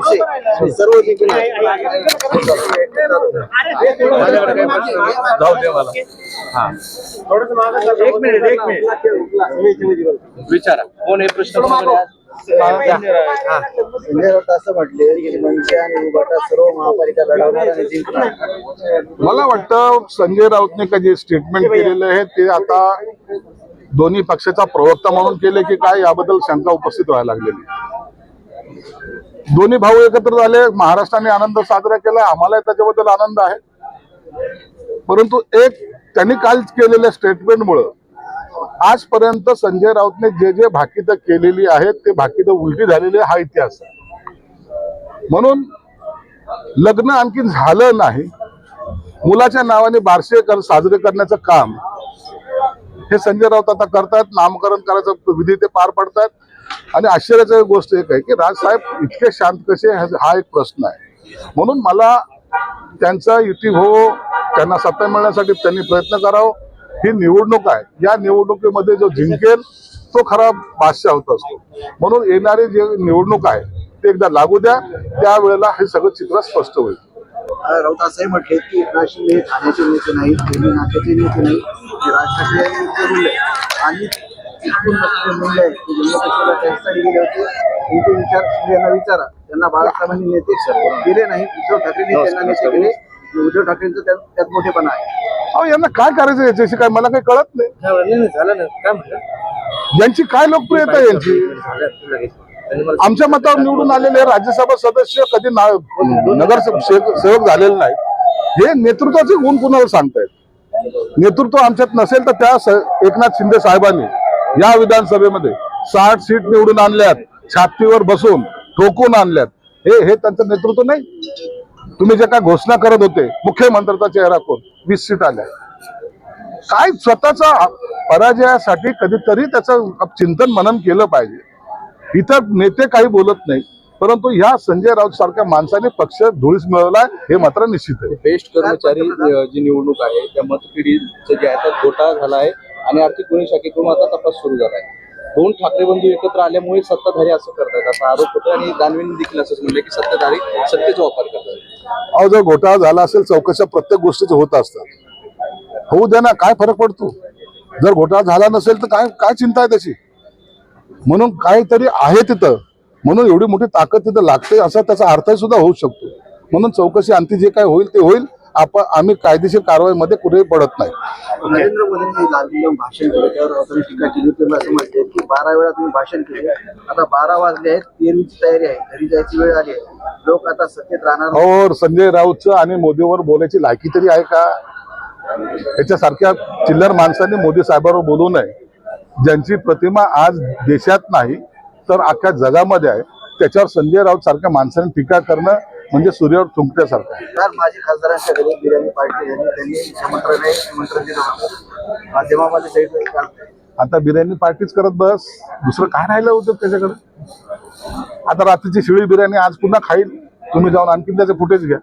मनसे सर्व जिंकले जाऊ दे मला. हा. एक मिनिट एक मिनिट. विचारा. कोण आहे प्रश्न कोणाकडे आहे? संजय राऊत असं म्हटले की मनसे आणि उभाटा सर्व महापालिका लढवणार आणि जिंकणार. मला वाटतं संजय राऊतने का जे स्टेटमेंट केलेलं आहे ते आता दोन्ही पक्षाचा प्रवक्ता म्हणून केले की काय याबद्दल शंका उपस्थित व्हायला लागलेली. दोन्ही भाऊ एकत्र झाले महाराष्ट्राने आनंद साजरा केला आम्हाला त्याच्याबद्दल आनंद आहे. परंतु एक त्यांनी काल केलेल्या स्टेटमेंटमुळं आजपर्यंत संजय राऊतने जे जे भाकीतं केलेली आहेत ते भाकीतं उलटी झालेली आहे, हा इतिहास आहे. म्हणून लग्न आणखी झालं नाही. मुलाच्या नावाने बारसे कर साजरे करण्याचं काम हे संजय राऊत आता करतायत नामकरण करायचं विधी ते पार पडतायत. आणि आश्चर्याची गोष्ट एक आहे की राजसाहेब इतके शांत कसे हा हा एक प्रश्न आहे. म्हणून मला त्यांचा युती हो त्यांना सत्ता मिळण्यासाठी त्यांनी प्रयत्न करावं. ही निवडणूक आहे. या निवडणुकीमध्ये जो जिंकेल तो खरा बादशाह होत असतो. म्हणून येणारी जे निवडणूक आहे ते एकदा लागू द्या. त्यावेळेला हे सगळं चित्र स्पष्ट होईल. राऊत असंही म्हटले की एकनाथ शिंदे ठाण्याचे नेते नाही दोन्ही नाट्याचे नेते नाही आणि इथून गेले होते त्यांचे विचार यांना विचारा त्यांना बाळासाहेबांनी नेते दिले नाही उद्धव ठाकरेंनी त्यांना नेते केले उद्धव ठाकरेंचं त्यात त्यात मोठेपणा आहे अहो यांना काय करायचं? याच्याशी काय मला काही कळत नाही. झालं ना काय म्हणलं यांची काय लोकप्रियता यांची? आमच्या मतावर निवडून आलेले राज्यसभा सदस्य कधी ना- सेवक झालेले नाही हे नेतृत्वाचे गुण कुणाला सांगतायत? नेतृत्व आमच्यात नसेल तर त्या एकनाथ शिंदे साहेबांनी या विधानसभेमध्ये साठ सीट निवडून आणल्यात छातीवर बसून ठोकून आणल्यात. हे हे त्यांचं नेतृत्व नाही? तुम्ही जे काय घोषणा करत होते मुख्यमंत्र्याचा चेहरा कोण? वीस सीट आल्या. काय स्वतःचा पराजयासाठी कधीतरी त्याचं चिंतन मनन केलं पाहिजे. इतर नेते काही बोलत नाही परंतु ह्या संजय राऊत सारख्या माणसाने पक्ष धुळीस मिळवलाय हे मात्र निश्चित आहे. बेस्ट कर्मचारी जी निवडणूक आहे त्या मतपिढीचं जे आहे त्यात घोटाळा झाला आहे आणि आर्थिक गुन्हे शाखेकडून आता तपास सुरू झाला आहे. दोन ठाकरे बंधू एकत्र आल्यामुळे सत्ताधारी असं करतात. असा आरोप होतो आणि दानवेंनी देखील असंच म्हणले की सत्ताधारी सत्तेचा वापर करतात. अहो जर घोटाळा झाला असेल चौकशा प्रत्येक गोष्टीचे होत असतात. होऊ द्या ना काय फरक पडतो? जर घोटाळा झाला नसेल तर काय काय चिंता आहे त्याची? म्हणून काहीतरी आहे तिथं. म्हणून एवढी मोठी ताकद तिथं लागते असा त्याचा अर्थ सुद्धा होऊ शकतो. म्हणून चौकशी अंती जे काय होईल ते होईल. आपण आम्ही कायदेशीर कारवाईमध्ये कुठेही पडत नाही. नरेंद्र मोदींनी लालदिलं भाषण केलं त्यावर टीका केली. तुम्ही असं म्हणते की बारा वेळा तुम्ही भाषण केले. आता बारा वाजले आहेत तेरवीची तयारी आहे. घरी जायची वेळ आली आहे. लोक आता सत्तेत राहणार और संजय राऊतचं आणि मोदीवर बोलायची लायकी तरी आहे का? याच्यासारख्या चिल्लर माणसांनी मोदी साहेबांवर बोलू नये. ज्यांची प्रतिमा आज देशात नाही तर अख्ख्या जगामध्ये आहे. त्याच्यावर संजय राऊत सारख्या माणसाने टीका करणं म्हणजे सूर्यावर चुंकण्यासारखं आहे. माझी खासदारांच्या घरी बिर्याणी पार्टी झाली. त्यांनी निमंत्रण आहे निमंत्रण दिलं होतं. माध्यमामध्ये आता बिर्याणी पार्टीच करत बस. दुसरं काय राहिलं होतं त्याच्याकडे? आता रात्रीची शिळी बिर्याणी आज पुन्हा खाईल. तुम्ही जाऊन आणखीन त्याचे फुटेज घ्या.